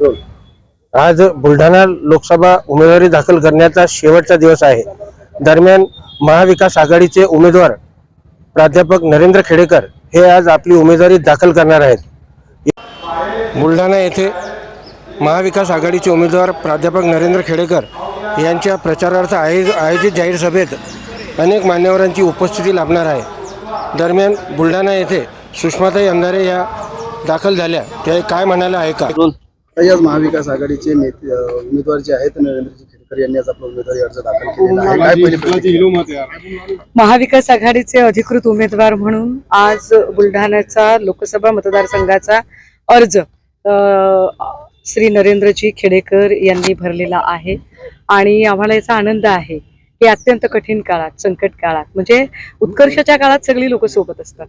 आज बुलढाणा लोकसभा उमेदवारी दाखल करण्याचा शेवटचा दिवस आहे. दरम्यान महाविकास आघाडीचे उमेदवार प्राध्यापक नरेंद्र खेडेकर हे आज आपली उमेदवारी दाखल करणार आहेत. बुलढाणा येथे महाविकास आघाडीचे उमेदवार प्राध्यापक नरेंद्र खेडेकर यांच्या प्रचारार्थ आयोज आयोजित जाहीर सभेत अनेक मान्यवरांची उपस्थिती लाभणार आहे. दरम्यान बुलढाणा येथे सुषमाताई अंधारे या दाखल झाल्या. त्या काय म्हणायला आहे का? आज महाविकास आघाडीचे नेते उमेदवार जे आहेत नरेंद्रजी खेडकर यांनी आज आपला उमेदवारी अर्ज दाखल केलेला आहे. काय पहिली प्रतिक्रिया? महाविकास आघाडीचे अधिकृत उमेदवार म्हणून आज बुलढाण्याचा लोकसभा मतदारसंघाचा अर्ज श्री नरेंद्रजी खेडेकर यांनी भरलेला आहे. आणि आम्हाला याचा आनंद आहे की अत्यंत कठीण काळात संकट काळात म्हणजे उत्कर्षाच्या काळात सगळी लोक सोबत असतात.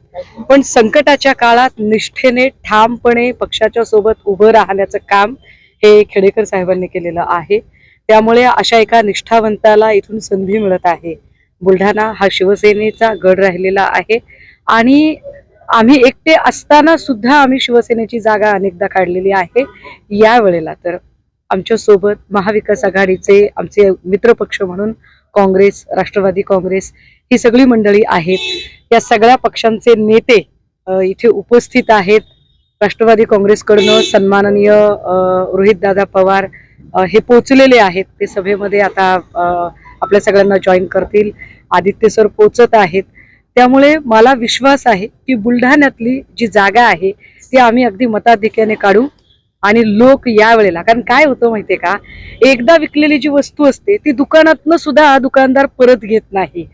पण संकटाच्या काळात निष्ठेने ठामपणे पक्षाच्या सोबत उभं राहण्याचं काम हे खेडेकर साहेबांनी केलेलं आहे. त्यामुळे अशा एका निष्ठावंताला इथून संधी मिळत आहे. बुलढाणा हा शिवसेनेचा गड राहिलेला आहे. आणि आम्ही एकटे असताना सुद्धा आम्ही शिवसेनेची जागा अनेकदा काढलेली आहे. या वेळेला तर आमच्यासोबत महाविकास आघाडीचे आमचे मित्रपक्ष म्हणून काँग्रेस राष्ट्रवादी काँग्रेस ही सगळी मंडळी आहेत. या सगळ्या पक्षांचे नेते इथे उपस्थित आहेत. राष्ट्रवादी काँग्रेसकडनं सन्माननीय रोहितदादा पवार हे पोचलेले आहेत. ते सभेमध्ये आता आपल्या सगळ्यांना जॉईन करतील. आदित्य सर पोचत आहेत. त्यामुळे मला विश्वास आहे की बुलढाण्यातली जी जागा आहे ती आम्ही अगदी मताधिक्याने काढू. आणि लोक या वेळेला कारण काय होतं माहितीये का? एकदा विकलेली जी वस्तू असते ती दुकानातनं सुद्धा दुकानदार परत घेत नाही.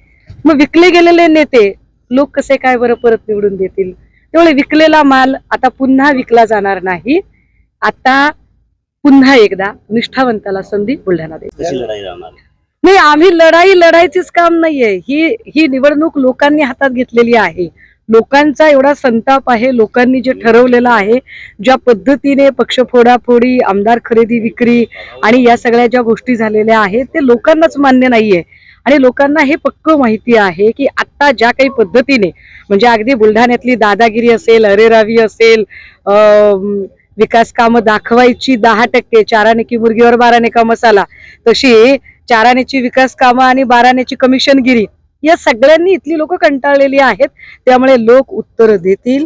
मग विकले गेलेले नेते लोक कसे काय बरं परत निवडून देतील? त्यामुळे विकलेला माल आता पुन्हा विकला जाणार नाही. आता पुन्हा एकदा निष्ठावंताला संधी बुलढाणा राहणार? नाही आम्ही लढाई लढायचीच काम नाहीये. ही ही निवडणूक लोकांनी हातात घेतलेली आहे. लोकांचा एवढा संताप आहे लोकांनी जे ठरवलेलं आहे ज्या पद्धतीने पक्ष फोडाफोडी आमदार खरेदी विक्री आणि या सगळ्या ज्या गोष्टी झालेल्या आहेत ते लोकांनाच मान्य नाहीये. आणि लोकांना हे पक्क माहिती आहे की आत्ता ज्या काही पद्धतीने म्हणजे अगदी बुलढाण्यातली दादागिरी असेल अरेरावी असेल विकास कामं दाखवायची दहा टक्के चारानेकी मुर्गीवर बाराने का मसाला तशी चाराण्याची विकास कामं आणि बाराण्याची कमिशनगिरी या सगळ्यांनी इथली लोक कंटाळलेली आहेत. त्यामुळे लोक उत्तर देतील.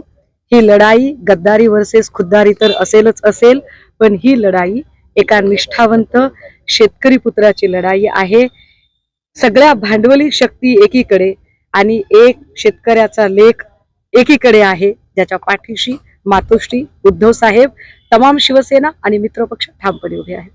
ही लढाई गद्दारी वर्सेस खुद्दारी तर असेलच असेल पण ही लढाई एका निष्ठावंत शेतकरी पुत्राची लढाई आहे. सगळ्या भांडवली शक्ती एकीकडे आणि एक शेतकऱ्याचा लेख एकीकडे आहे ज्याच्या पाठीशी मातोश्री उद्धव साहेब तमाम शिवसेना आणि मित्रपक्ष ठामपणे उभे आहेत.